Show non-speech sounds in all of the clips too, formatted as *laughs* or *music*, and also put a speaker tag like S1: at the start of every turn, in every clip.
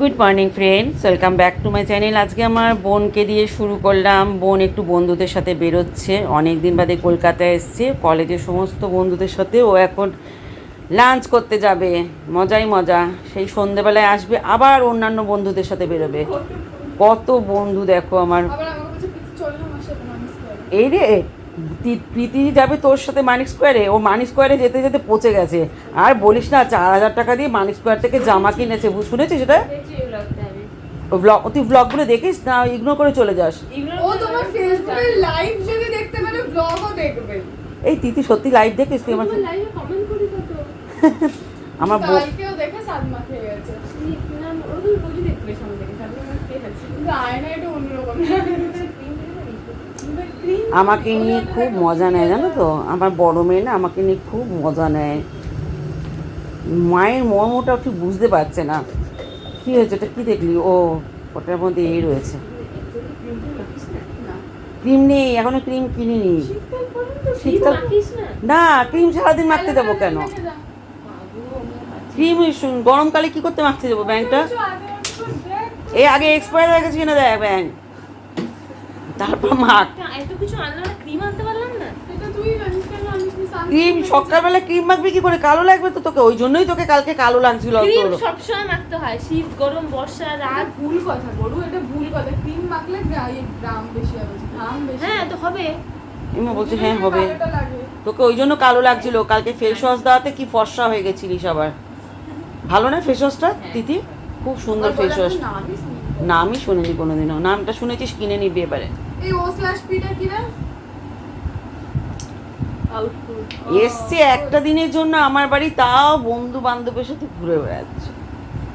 S1: Good morning friends welcome back to my channel আজকে আমার বোনকে দিয়ে শুরু করলাম। বোন একটু বন্ধুদের সাথে বেরোচ্ছে। অনেক দিন বাদে কলকাতায় এসছে। কলেজের সমস্ত বন্ধুদের সাথে ও এখন লাঞ্চ করতে যাবে। মজাই মজা। সেই সন্ধেবেলায় আসবে। আবার অন্যান্য বন্ধুদের সাথে বেরোবে। কত বন্ধু দেখো আমার। এই রে। প্রীতি যাবে তোর সাথে মানিক স্কোয়ারে ও মানিক স্কোয়ারে যেতে যেতে পচে গেছে। আর বলিস না চার হাজার টাকা দিয়ে মানিক স্কোয়ার থেকে জামা কিনেছে শুনেছিস সেটা ব্লগ তুই ব্লগগুলো দেখিস না ইগনোর করে চলে যাস।
S2: ও তোমার ফেসবুকের লাইভ যদি দেখতে পারে ব্লগও দেখবে।
S1: এই তিতি সত্যি লাইভ দেখিস তুই আমার
S3: লাইভে কমেন্ট করি কত *laughs*
S1: আমার বউ
S2: কালকেও দেখে সাদমা খেয়ে গেছে।
S3: না ওরকম বলি দেখবে সামনে থেকে
S2: কিন্তু আয়না একটু অন্যরকম। *laughs*
S1: আমাকে নিয়ে খুব মজা নেয়, জানো তো? আমার বড় মেয়ে না আমাকে নিয়ে খুব মজা নেয়। মায়ের মর্মটা ঠিক বুঝতে পারছে না। কি হয়েছে? এটা কি দেখলি? ও, ওটার মধ্যে এই রয়েছে। ক্রিম নেই, এখনও ক্রিম কিনিনি।
S3: শীতকাল না,
S1: ক্রিম সারাদিন মাখতে যাব কেন? ক্রিম গরমকালে কি করতে মাখতে যাব ব্যাংকটা? এই আগে এক্সপায়ার হয়ে গেছে কিনা দেখ ব্যাংক। তারপর মাখ
S3: এত কিছু আনলাম না ক্রিম আনতে পারলাম না।
S1: ক্রিম সকালবেলা ক্রিম মাখবি কি করে? কালো লাগবে তো তোকে। ওই জন্যই তোকে কালকে কালো লাগছিল
S3: ক্রিম সবসময় মাখতে হয়। শীত গরম বর্ষা রাত।
S2: ভুল কথা বড়ু এটা ভুল কথা। ক্রিম মাখলে গ্রাম বেশি হবে বেশি
S3: হ্যাঁ তো হবে।
S1: এমা বলছে হ্যাঁ হবে। তোকে ওই জন্য কালো লাগছিল। কালকে ফেস ওয়াশ দেওয়াতে কি ফর্সা হয়ে গেছিলিস আবার? ভালো না ফেস ওয়াশটা তিথি? খুব সুন্দর ফেস ওয়াশ।
S2: নামই
S1: শুনিনি কোনোদিনও। নামটা শুনেছিস কিনে নিবি এবারে।
S2: এই ও স্ল্যাশ পিটা কি
S1: এসছে একটা দিনের জন্য আমার বাড়ি তাও বন্ধু বান্ধবের সাথে ঘুরে বেড়াচ্ছে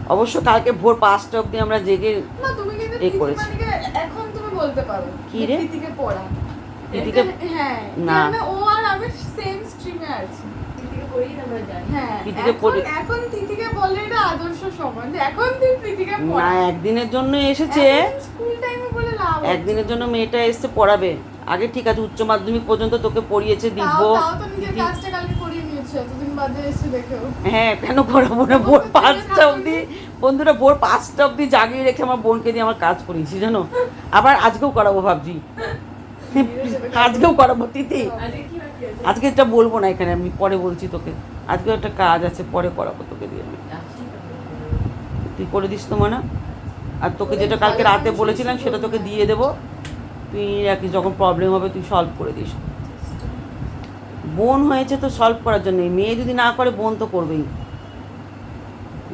S1: অবশ্য কালকে ভোর পাঁচটা অবধি আমরা জেগে এই করেছি।
S2: এখন তুমি বলতে পারো
S1: কি রে?
S2: পড়া হ্যাঁ
S1: না।
S2: ও আর আমি সেম স্ট্রিমে আছি
S3: দিদিকে আমরা জানি।
S2: হ্যাঁ
S1: প্রীতিকে পড়ে-
S2: এখন তিথিকে বললে এটা আদর্শ সমান এখন তুই প্রীতিকে
S1: না একদিনের জন্য এসেছে।
S2: স্কুল টাইমে বলে লাভ
S1: একদিনের জন্য মেয়েটা এসছে পড়াবে। আগে ঠিক আছে উচ্চ মাধ্যমিক পর্যন্ত তোকে পড়িয়েছে দিব্য।
S2: এসে
S1: হ্যাঁ কেন করাবো না? ভোর পাঁচটা অবধি। বন্ধুরা ভোর পাঁচটা অবধি জাগিয়ে রেখে আমার বোনকে দিয়ে আমার কাজ করিয়েছি জানো? আবার আজকেও করাবো ভাবছি। *laughs* আজকেও করাবো তিথি।
S3: আজকে
S1: এটা বলব না এখানে, আমি পরে বলছি তোকে। আজকে একটা কাজ আছে, পরে করাবো তোকে দিয়ে আমি। তুই করে দিস তো মানা। আর তোকে যেটা কালকে রাতে বলেছিলাম, সেটা তোকে দিয়ে দেবো। তুই রাখিস, যখন প্রবলেম হবে তুই সলভ করে দিস। বোন হয়েছে তো সলভ করার জন্য মেয়ে যদি না করে, বোন তো করবেই।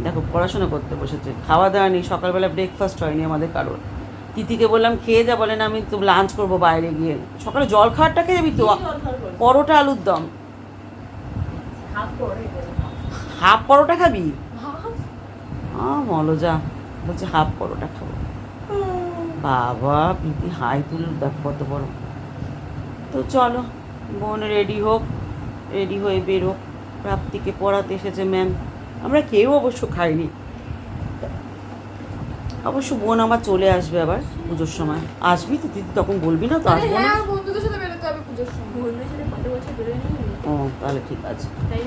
S1: দেখো, পড়াশোনা করতে বসেছে। খাওয়া দাওয়া নেই, সকালবেলা ব্রেকফাস্ট হয়নি আমাদের কারোর। তিথিকে বললাম খেয়ে যা বলে না আমি তো লাঞ্চ করব বাইরে গিয়ে। সকালে জল খাওয়ারটা খেয়ে যাবি তো পরোটা? আলুর দম।
S3: হাফ
S1: পরোটা খাবি? মলজা বলছে হাফ পরোটা খাব। বাবা প্রীতি হাই তুলে দেখ কত বড়। তো চলো বোন রেডি হোক রেডি হয়ে বেরো প্রাপ্তিকে পড়াতে এসেছে ম্যাম আমরা কেউ অবশ্য খাইনি। অবশ্য বোন আমার চলে আসবে আবার পুজোর সময়। আসবি তো দিদি তখন বলবি না তো আসব না।
S2: হ্যাঁ বন্ধুদের সাথে বেরোতে হবে পুজোর সময়।
S3: বন্ধুদের সাথে কত বছর বেরোয়
S1: ও তাহলে ঠিক আছে।
S3: তাই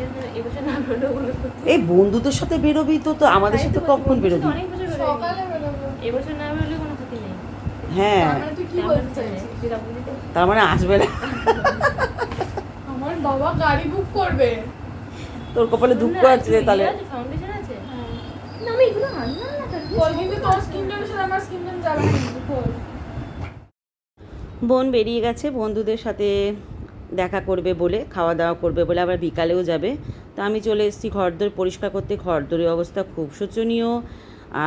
S1: এই বন্ধুদের সাথে বেরোবি তো তো আমাদের সাথে কখন বেরোবি?
S3: অনেক বছর বেরোয়
S2: সকালে বেরোবো।
S3: এবছর না বেরোলে কোনো ক্ষতি নেই।
S1: হ্যাঁ।
S2: তার মানে তুই
S3: তো।
S1: তার মানে আসবে না।
S2: আমার বাবা গাড়ি বুক করবে।
S1: তোর কপালে দুঃখ আছে তাহলে।
S3: ফাউন্ডেশন আছে। না আমি এগুলো আনলাম।
S1: বোন বেরিয়ে গেছে, বন্ধুদের সাথে দেখা করবে বলে, খাওয়া দাওয়া করবে বলে, আবার বিকালেও যাবে। তো আমি চলে এসেছি ঘরদোর, পরিষ্কার করতে। ঘরদোরের অবস্থা খুব শোচনীয়।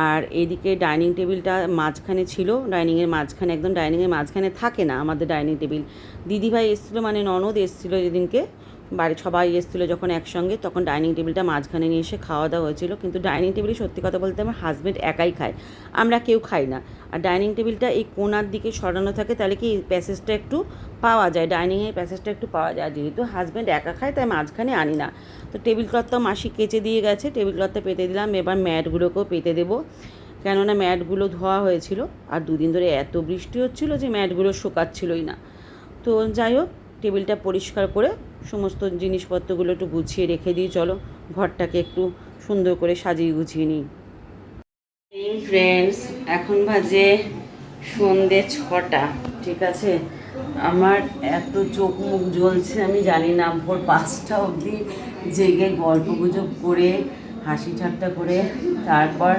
S1: আর এদিকে ডাইনিং টেবিলটা মাঝখানে ছিল। ডাইনিংয়ের মাঝখানে, একদম ডাইনিংয়ের মাঝখানে থাকে না আমাদের ডাইনিং টেবিল। দিদিভাই এসেছিল মানে ননদ এসেছিল যেদিনকে বাড়ি সবাই এসেছিল যখন একসঙ্গে, তখন ডাইনিং টেবিলটা মাঝখানে নিয়ে এসে খাওয়া দাওয়া হয়েছিল। কিন্তু ডাইনিং টেবিলে সত্যি কথা বলতে আমার হাজব্যান্ড একাই খায়। আমরা কেউ খাই না। আর ডাইনিং টেবিলটা এই কোনার দিকে সরানো থাকে, তাহলে কি প্যাসেজটা একটু পাওয়া যায়? ডাইনিংয়ের প্যাসেজটা একটু পাওয়া যায় যেহেতু হাজব্যান্ড একা খায়, তাই মাঝখানে আনি না। তো টেবিল ক্লথটাও মাসি কেচে দিয়ে গেছে টেবিল ক্লথটা পেতে দিলাম। এবার ম্যাটগুলোকেও পেতে দেবো। কেননা ম্যাটগুলো ধোয়া হয়েছিল। আর দুদিন ধরে এত বৃষ্টি হচ্ছিল যে ম্যাটগুলো শুকাচ্ছিলই না। তো যাই হোক টেবিলটা পরিষ্কার করে সমস্ত জিনিসপত্রগুলো একটু গুছিয়ে রেখে দিই, চলো ঘরটাকে একটু সুন্দর করে সাজিয়ে গুছিয়ে নিই। ফ্রেন্ডস এখন বাজে সন্ধে ছটা, ঠিক আছে? আমার এত চোখ মুখ জ্বলছে, আমি জানি না, ভোর পাঁচটা অবধি জেগে গল্প গুজব করে, হাসি ঠাট্টা করে, তারপর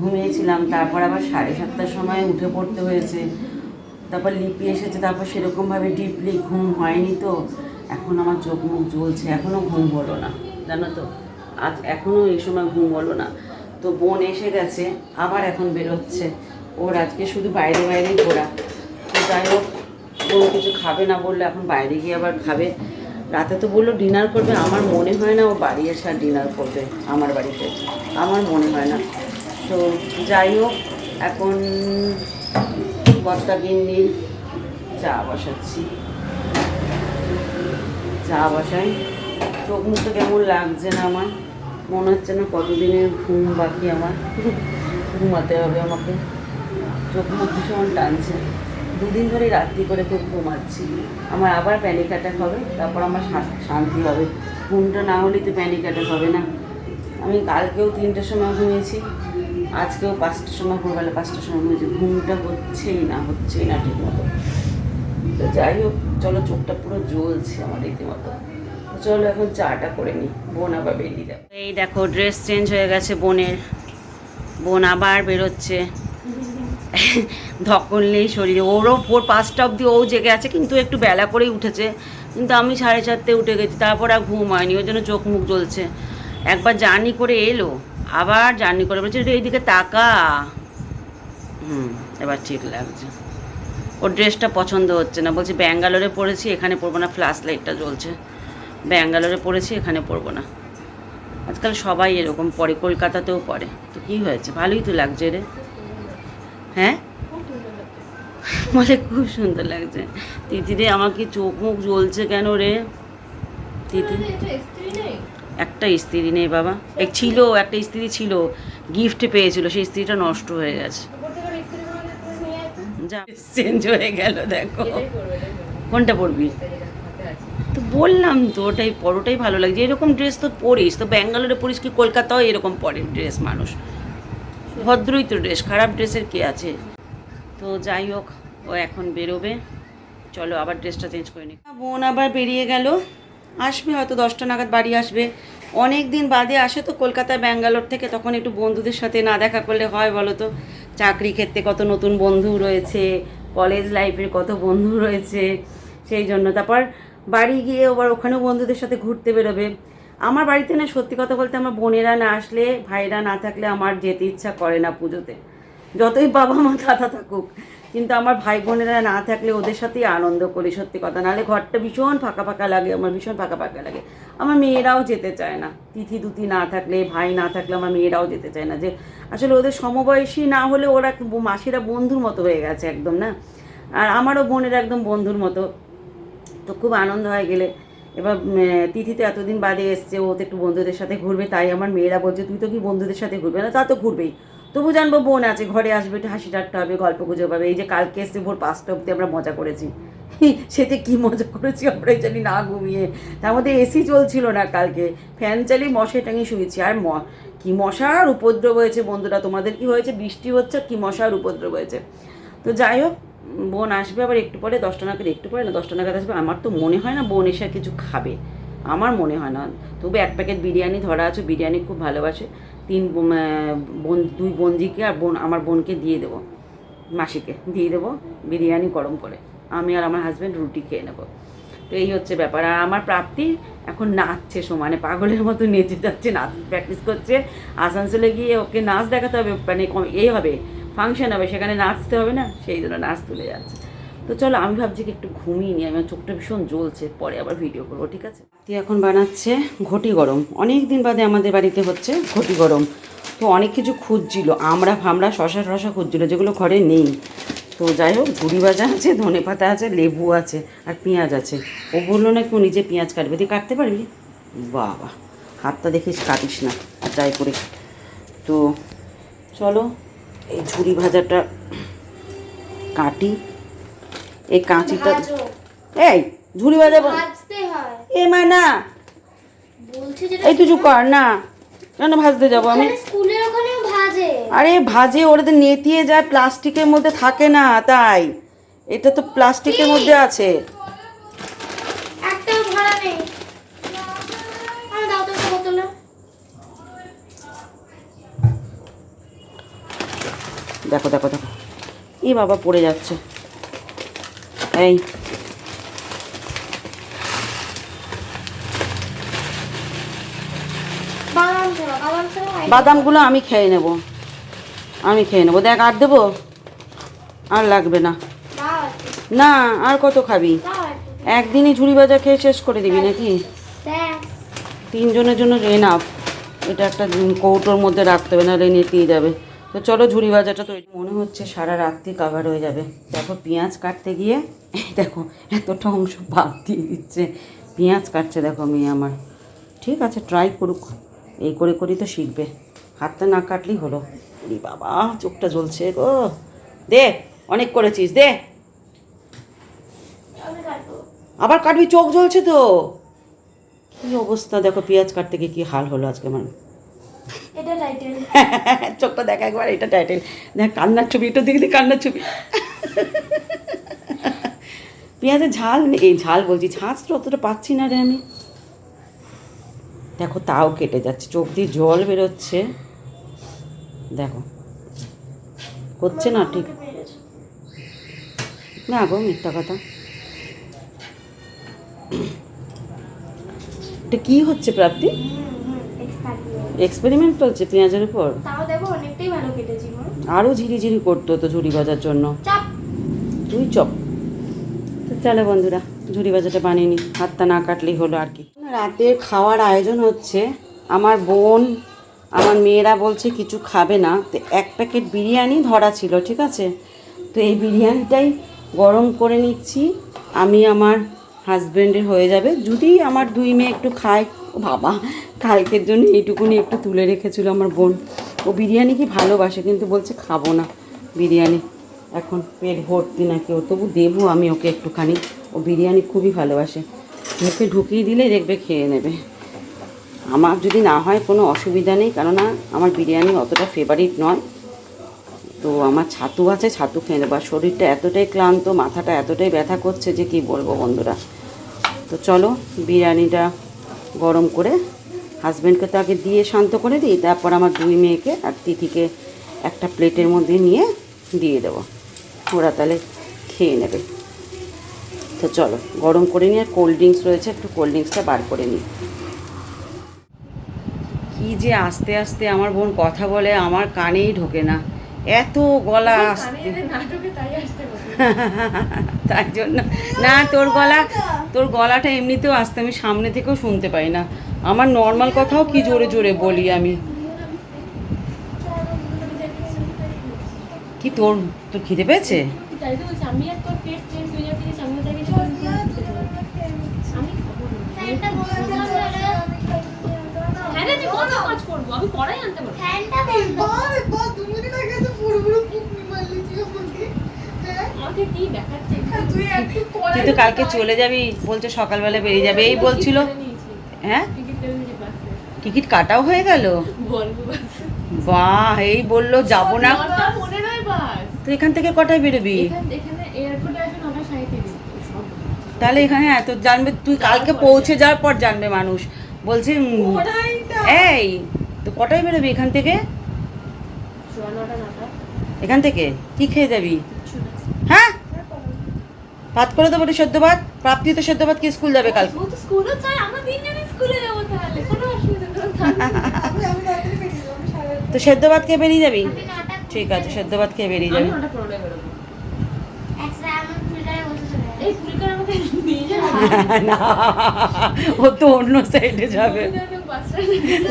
S1: ঘুমিয়েছিলাম, তারপর আবার সাড়ে সাতটার সময় উঠে পড়তে হয়েছে। তারপর লিপি এসেছে, তারপর সেরকমভাবে ডিপলি ঘুম হয়নি তো। এখন আমার চোখ মুখ জ্বলছে, এখনও ঘুম হলো না, জানো তো? আজ এখনও এই সময় ঘুম হলো না। তো বোন এসে গেছে, আবার এখন বেরোচ্ছে। ওর আজকে শুধু বাইরে বাইরেই ঘোরা। তো যাই হোক, বোন কিছু খাবে না বললে এখন বাইরে গিয়ে আবার খাবে। রাতে তো বলল ডিনার করবে, আমার মনে হয় না ও বাড়ি এসে আর ডিনার করবে আমার বাড়িতে। আমার মনে হয় না। তো যাই হোক, এখন বস্তা গিন্নি চা বসাচ্ছি। চা বসাই। চোখ মুখটা কেমন লাগছে না আমার। মনে হচ্ছে না কতদিনের ঘুম বাকি আমার। ঘুমাতে হবে আমাকে। চোখ মুখ ভীষণ টানছে। দুদিন ধরে রাত্রি করে খুব ঘুমাচ্ছি। আমার আবার প্যানিক অ্যাটাক হবে, তারপর আমার শান্তি হবে। ঘুমটা না হলেই তো প্যানিক অ্যাটাক হবে না। আমি কালকেও তিনটের সময় ঘুমিয়েছি। আজকেও পাঁচটার সময়, ভোরবেলা পাঁচটার সময় ঘুমিয়েছি ঘুমটা হচ্ছেই না হচ্ছেই না ঠিক মতো তো যাই হোক, চলো চোখটা পুরো জ্বলছে আমার রীতিমতো। চলো এখন চাটা করে নিই বোন আবার বেরিয়ে যাবে। এই দেখো ড্রেস চেঞ্জ হয়ে গেছে বোনের। বোন আবার বেরোচ্ছে। ধকল নেই শরীরে। ওরও ভোর পাঁচটা অবধি ও জেগে আছে, কিন্তু একটু বেলা করেই উঠেছে। কিন্তু আমি সাড়ে চারটে উঠে গেছি, তারপর আর ঘুম হয়নি, ওই জন্য চোখ মুখ জ্বলছে। একবার জার্নি করে এলো। আবার জার্নি করে বলছে "রে, এইদিকে তাকা। হুম এবার ঠিক লাগছে। ওর ড্রেসটা পছন্দ হচ্ছে না। বলছি ব্যাঙ্গালোরে পড়েছি এখানে পরবো না ফ্ল্যাশ লাইটটা জ্বলছে। ব্যাঙ্গালোরে পড়েছি এখানে পরবো না। আজকাল সবাই এরকম পড়ে কলকাতাতেও পড়ে। তো কী হয়েছে? ভালোই তো লাগছে রে। হ্যাঁ? বলে খুব সুন্দর লাগছে। তিথিরে আমাকে চোখ মুখ জ্বলছে কেন রে? তিথি একটা স্ত্রী নেই বাবা। এক ছিল, একটা স্ত্রী ছিল গিফট পেয়েছিল, সেই স্ত্রীটা নষ্ট হয়ে গেছে। চেঞ্জ হয়ে গেল, দেখো। কোনটা পরবি? তো বললাম তো, ওটাই পরোটাই ভালো লাগছে। এরকম ড্রেস তো পরিস, তো ব্যাঙ্গালোরে পরিস কি কলকাতাও এরকম পরে ড্রেস মানুষ? ভদ্রই তো ড্রেস খারাপ ড্রেসের কে আছে? তো যাই হোক, ও এখন বেরোবে। চলো আবার ড্রেসটা চেঞ্জ করে নি। বোন আবার বেরিয়ে গেল। আসবে, হয়তো দশটা নাগাদ বাড়ি আসবে। অনেক দিন বাদে আসে তো কলকাতা ব্যাঙ্গালোর থেকে, তখন একটু বন্ধুদের সাথে না দেখা করলে হয় বলো তো? চাকরি ক্ষেত্রে কত নতুন বন্ধু রয়েছে কলেজ লাইফের কত বন্ধু রয়েছে, সেই জন্য। তারপর বাড়ি গিয়ে আবার ওখানেও বন্ধুদের সাথে ঘুরতে বেরোবে। আমার বাড়িতে না সত্যি কথা বলতে আমার বোনেরা না আসলে, ভাইরা না থাকলে আমার যেতে ইচ্ছা করে না পুজোতে। যতই বাবা মা দাদা থাকুক। কিন্তু আমার ভাই বোনেরা না থাকলে ওদের সাথেই আনন্দ করি, সত্যি কথা। নাহলে ঘরটা ভীষণ ফাঁকা ফাঁকা লাগে, আমার ভীষণ ফাঁকা ফাঁকা লাগে। আমার মেয়েরাও যেতে চায় না। তিথি দুতি না থাকলে, ভাই না থাকলে আমার মেয়েরাও যেতে চায় না। যে আসলে ওদের সমবয়সী না হলে ওরা মাসিরা বন্ধুর মতো হয়ে গেছে একদম, না? আর আমারও বোনের একদম বন্ধুর মতো। তো খুব আনন্দ হয়ে গেলে। এবার তিথিতে এতদিন বাদে এসছে, ও তো একটু বন্ধুদের সাথে ঘুরবে, তাই আমার মেয়েরা বলছে, তুই তো কি বন্ধুদের সাথে ঘুরবে? না, তা তো ঘুরবেই। তবু জানব বোন আছে, ঘরে আসবে, একটু হাসি ঠাট্টা হবে, গল্প গুজব হবে। এই যে কালকে এসছে ভোর পাঁচটা অব্দি আমরা মজা করেছি। সেতে কি মজা করেছি আমরা জানি না ঘুমিয়ে। তার মধ্যে এসি চলছিল না কালকে। ফ্যান চালিয়ে মশাই টাঙিয়ে শুয়েছি। আর ম, কি মশার উপদ্রব হয়েছে বন্ধুরা, তোমাদের কি হয়েছে? বৃষ্টি হচ্ছে, কি মশার উপদ্রব হয়েছে? তো যাই হোক, বোন আসবে আবার একটু পরে, দশটা নাগাদ একটু পরে না, দশটা নাগাদ আসবে। আমার তো মনে হয় না বোন এসে কিছু খাবে। আমার মনে হয় না। তবু এক প্যাকেট বিরিয়ানি ধরা আছে, বিরিয়ানি খুব ভালোবাসে। তিন বোন দুই বোনজিকে আর বোন, আমার বোনকে দিয়ে দেবো, মাসিকে দিয়ে দেবো বিরিয়ানি গরম করে। আমি আর আমার হাজব্যান্ড রুটি খেয়ে নেব। তো এই হচ্ছে ব্যাপার। আর আমার প্রাপ্তি এখন নাচছে সমানে পাগলের মতো নেচে যাচ্ছে, নাচ প্র্যাকটিস করছে। আসানসোলে গিয়ে ওকে নাচ দেখাতে হবে মানে এই হবে ফাংশন হবে, সেখানে নাচতে হবে না, সেই জন্য নাচ তুলে যাচ্ছে। তো চলো, আমি ভাবছি কি একটু ঘুমিয়ে নিই, আমার চোখটা ভীষণ জ্বলছে, পরে আবার ভিডিও করব, ঠিক আছে? এখন বানাচ্ছে ঘটি গরম। অনেক দিন বাদে আমাদের বাড়িতে হচ্ছে ঘটি গরম। তো অনেক কিছু খুঁজছিল, আমরা ফামড়া শশা টশা খুঁজছিল, যেগুলো ঘরে নেই। তো যাই হোক ঝুড়ি ভাজা আছে, ধনে পাতা আছে, লেবু আছে, আর পেঁয়াজ আছে। ও বলল না কেউ নিজে পেঁয়াজ কাটবে। তুই কাটতে পারবি? বাবা, হাতটা দেখিস কাটিস না ট্রাই করে তো চলো, এই ঝুড়ি ভাজাটা কাটি। এই কাঁচিটা এই ঝুড়ি
S3: হয়।
S1: এ মা না। এই তুই কর না। কেন ভাজতে যাব আমি। আরে ভাজে ওরা তো নেতিয়ে যায় প্লাস্টিকের মধ্যে থাকে না তাই। এটা তো প্লাস্টিকের মধ্যে আছে। দেখো দেখো দেখো। এই বাবা পড়ে যাচ্ছে। এই।
S3: না।
S1: বাদামগুলো আমি খেয়ে নেব। আমি খেয়ে নেব। দেখ, আর দেবো? আর লাগবে না। না, আর কত খাবি? একদিনই ঝুড়ি বাজার খেয়ে শেষ করে দিবি নাকি? তিনজনের জন্য এনাফ এটা একটা কৌটোর মধ্যে রাখতে হবে, নাহলে নেতিয়ে যাবে। তো চলো ঝুড়ি ভাজাটা তো মনে হচ্ছে সারা রাত্রি কাভার হয়ে যাবে। দেখো পেঁয়াজ কাটতে গিয়ে দেখো, এতটা অংশ বাদ দিয়ে দিচ্ছে। পেঁয়াজ কাটছে দেখো মেয়ে আমার। ঠিক আছে ট্রাই করুক। এই করে করেই তো শিখবে। হাতটা না কাটলেই হলো। ওরে বাবা, চোখটা জ্বলছে গো। দে, অনেক করেছিস, দে। আবার কাটবি, চোখ জ্বলছে তো। কি অবস্থা? দেখো পেঁয়াজ কাটতে গিয়ে কি হাল হলো আজকে আমার।
S3: এটা টাইটেল *laughs*
S1: চোখটা দেখা একবার এটা টাইটেল দেখ কান্নার ছবি এটা দেখে কান্নার ছবি। *laughs* পেঁয়াজের ঝাল এই ঝাল বলছি ঝাঁজ তো অতটা পাচ্ছি না রে আমি। দেখো তাও কেটে যাচ্ছে চোখ দিয়ে জল বেরোচ্ছে। দেখো হচ্ছে না ঠিক? না গো মিথ্যা কথা। এটা কি হচ্ছে প্রাপ্তি? এক্সপেরিমেন্ট চলছে পেঁয়াজের উপর?
S3: তাও দেখো অনেকটাই ভালো কেটেছি
S1: আরও ঝিরিঝিরি করতে হতো ঝুড়ি বাজার জন্য।
S3: চাপ।
S1: তুই চপ। তো চলো বন্ধুরা ঝুড়ি বাজারটা বানিয়ে নি। হাতটা না কাটলেই হলো আর কি। রাতে খাওয়ার আয়োজন হচ্ছে আমার বোন আমার মেয়েরা বলছে কিছু খাবে না। তো এক প্যাকেট বিরিয়ানি ধরা ছিল ঠিক আছে? তো এই বিরিয়ানিটাই গরম করে নিচ্ছি। আমি আমার হাজব্যান্ডের হয়ে যাবে। যদি আমার দুই মেয়ে একটু খায় বাবা, কালকের জন্য এইটুকুনি একটু তুলে রেখেছিল আমার বোন। ও বিরিয়ানি কি ভালোবাসে, কিন্তু বলছে খাব না বিরিয়ানি। এখন পেট ভর্তি নাকি ও, তবু দেবো আমি ওকে একটুখানি। ও বিরিয়ানি খুবই ভালোবাসে। মুখে ঢুকিয়ে দিলে দেখবে খেয়ে নেবে। আমার যদি না হয় কোনো অসুবিধা নেই, কেননা আমার বিরিয়ানি অতটা ফেভারিট নয়। তো আমার ছাতু আছে, ছাতু খেয়ে নেব। শরীরটা এতটাই ক্লান্ত, মাথাটা এতটাই ব্যথা করছে যে কি বলব বন্ধুরা। তো চলো বিরিয়ানিটা গরম করে হাজব্যান্ডকে তো আগে দিয়ে শান্ত করে দিই তারপর আমার দুই মেয়েকে আর তিথিকে একটা প্লেটের মধ্যে নিয়ে দিয়ে দেবো। ওরা তাহলে খেয়ে নেবে। তো চলো গরম করে নিয়ে কোল্ড ড্রিঙ্কস রয়েছে একটু কোল্ড ড্রিঙ্কসটা বার করে নিই। কি যে আস্তে আস্তে আমার বোন কথা বলে আমার কানেই ঢোকে না। এত গলা আস্তে *laughs*
S2: তাই
S1: জন্য। না তোর গলা তোর গলাটা এমনিতেও আসতে আমি সামনে থেকেও শুনতে পাই না। আমার নর্মাল কথাও কি জোরে জোরে বলি আমি? কি তোর তোর খিদে পেয়েছে?
S2: তাই তো বলছি আমি আর তোর পেট চেঞ্জ হয়ে যাচ্ছে সামনে থেকে কিছু আমি খাব না
S3: ফ্যানটা বন্ধ করো না।
S2: হ্যাঁ রে তুই কত কাজ করব আমি কড়াই আনতে পারব
S3: ফ্যানটা বন্ধ
S2: আমাকে কি দেখাচ্ছে
S1: তুই তো কালকে চলে যাবি বলছে সকালবেলা বেরিয়ে যাবে। এই বলছিল হ্যাঁ?
S2: টিকিট
S1: কাটাও হয়ে গেল?
S2: বলব
S1: বাহ এই বলল যাব না?
S2: নটা পনেরোই বাস।
S1: তো এখান থেকে কটায় বেরোবি? তাহলে এখানে এত জানবে তুই কালকে পৌঁছে যাওয়ার পর জানবে মানুষ। বলছে এই তো কটায় বেরোবি এখান থেকে? এখান থেকে? কি খেয়ে যাবি? হ্যাঁ? ভাত করে দেবো সেদ্ধ ভাত। প্রাপ্তি তো সেদ্ধ ভাত কি স্কুল যাবে কাল।
S2: তো স্কুলও চাই আমরা তিনজনে স্কুলে যাব তাহলে কোনো অসুবিধা নেই
S1: তো সেদ্ধ ভাত খেয়ে বেরিয়ে যাবি? ঠিক আছে সেদ্ধ ভাত খেয়ে বেরিয়ে যাবে। *laughs* না ও তো অন্য সাইডে যাবে।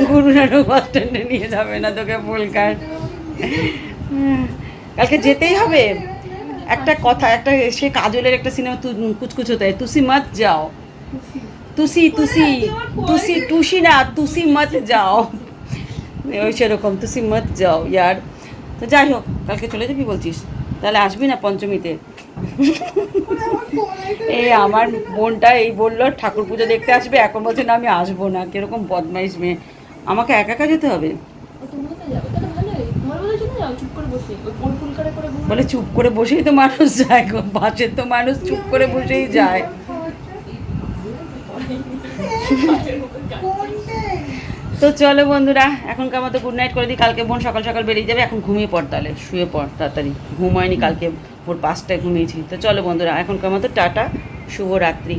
S1: গুরু নানক বাস স্ট্যান্ডে নিয়ে যাবে না তোকে ফুলকার। *laughs* কালকে যেতেই হবে। একটা কথা, একটা সে কাজলের একটা সিনেমা কুচকুচ হতে তুসি মত যাও। তুসি তুসি তুসি টুসি না, তুসি মত যাও। ওই সেরকম, তুসি মত যাও ইয়ার। তো যাই হোক, কালকে চলে যাবি বলছিস? তাহলে আসবি না পঞ্চমীতে? এই আমার বোনটা এই বলল, ঠাকুর পুজো দেখতে আসবে। এখন বলছে, না, আমি আসব না। কীরকম বদমাইশ মেয়ে। আমাকে একা একা যেতে হবে
S2: তোমাকে যাব তাহলে ভালোই তোমার বলেছ না করে করে
S1: বলে চুপ করে বসেই তো মানুষ যায় গো বাসের তো মানুষ চুপ করে বসেই যায়। তো চলো বন্ধুরা এখনকার মতো গুড নাইট করে দিই। কালকে বোন সকাল সকাল বেরিয়ে যাবে এখন ঘুমিয়ে পড় তাহলে শুয়ে পড় তাড়াতাড়ি। ঘুম হয়নি কালকে ভোর পাঁচটায় ঘুমিয়েছি। তো চলো বন্ধুরা এখনকার মতো টাটা শুভরাত্রি।